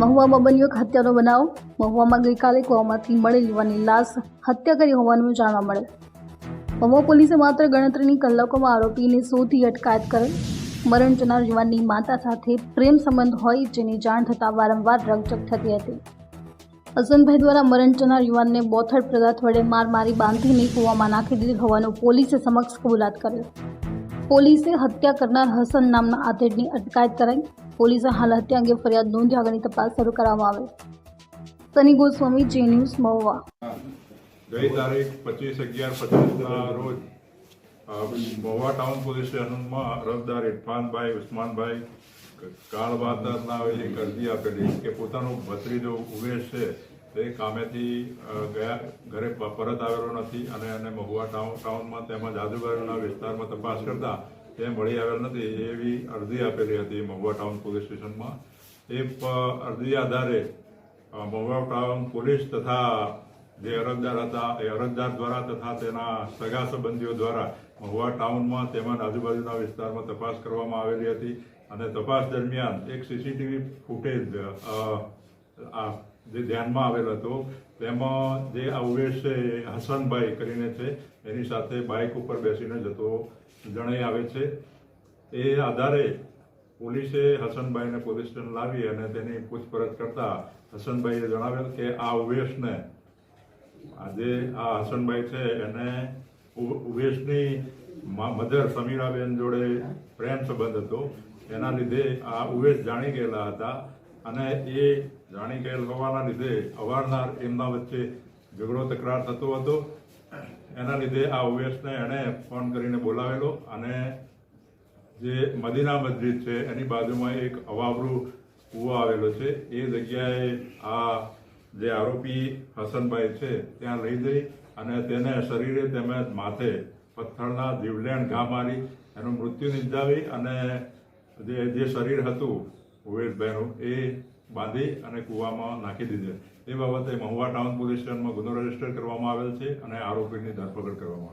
મહુવામાં બન્યો એક હત્યાનો બનાવ. મહુવામાં ગઈકાલે કુવામાંથી મળેલ યુવાનની લાશ હત્યા કરી હોવાનું જાણવા મળે. મહુવા પોલીસે માત્ર ગણતરીની કલાકોમાં આરોપીને શોધી અટકાયત કરેલ. મરણ જનાર યુવાનની માતા સાથે પ્રેમ સંબંધ હોય જેની જાણ થતાં વારંવાર રકઝક થતી હતી. હસનભાઈ દ્વારા મરણ જનાર યુવાનને બોથડ પદાર્થ વડે માર મારી બાંધીને કૂવામાં નાખી દીધી હોવાનું પોલીસે સમક્ષ કબૂલાત કરેલ પોલીસે હત્યા કરનાર હસન નામના આધેડની અટકાયત કરાઈ. પોલીસે હાલ હત્યા અંગે ફરિયાદ નોંધી આગળની તપાસ શરૂ કરવામાં આવે. સની ગોસ્વામી, જે ન્યૂઝ મહુવા. ગઈ તારીખ પચીસ અગિયાર પચીસના રોજ મહુવા ટાઉન પોલીસ સ્ટેશનમાં અરજદાર ઇરફાનભાઈ, ઉસ્માનભાઈ કાળબાતરના એક અરજી આપેલી કે પોતાનો ભત્રીજો ઉમેશ છે. તે કામેથી ગયા ઘરે પરત આવેલો નથી અને એને મહુવા ટાઉન ટાઉનમાં તેમજ આજુબાજુના વિસ્તારમાં તપાસ કરતા તે મળી આવેલ નથી એવી અરજી આપેલી હતી મહુવા ટાઉન પોલીસ સ્ટેશનમાં. એ અરજી આધારે મહુવા ટાઉન પોલીસ તથા જે અરજદાર હતા, એ અરજદાર દ્વારા તથા તેના સગા સંબંધીઓ દ્વારા મહુવા ટાઉનમાં તેમજ આજુબાજુના વિસ્તારમાં તપાસ કરવામાં આવેલી હતી. અને તપાસ દરમિયાન એક સીસીટીવી ફૂટેજ જે ધ્યાનમાં આવેલ હતો, તેમાં જે આ ઉવેશ છે, હસનભાઈ કરીને છે, એની સાથે બાઇક ઉપર બેસીને જતો જણાઈ આવે છે. એ આધારે પોલીસે હસનભાઈને પોલીસ સ્ટેશન લાવી અને તેની પૂછપરછ કરતા હસનભાઈએ જણાવેલ કે આ ઉવેશને આજે આ હસનભાઈ છે, એને ઉવેશની મધર સમીરાબેન જોડે પ્રેમ સંબંધ હતો. એના લીધે આ ઉવેશ જાણી ગયેલા હતા. અને એ જાણી ગયેલ હોવાના લીધે અવારનવાર એમના વચ્ચે ઝઘડો તકરાર થતો હતો. એના લીધે આ ઉવેશને એણે ફોન કરીને બોલાવેલો અને જે મદીના મસ્જિદ છે, એની બાજુમાં એક અવાવરું કૂવો આવેલો છે. એ જગ્યાએ આ જે આરોપી હસનભાઈ છે, ત્યાં લઈ જઈ અને તેને શરીરે તેમજ માથે પથ્થરના જીવલેણ ઘા મારી, એનું મૃત્યુ નિપજાવી અને જે જે શરીર હતું ઉવેશભાઈનું એ બાંધી અને કૂવામાં નાખી દીધેલ એ બાબતે મહુવા ટાઉન પોલીસ સ્ટેશનમાં ગુનો રજિસ્ટર કરવામાં આવેલ છે અને આરોપીની ધરપકડ કરવામાં આવી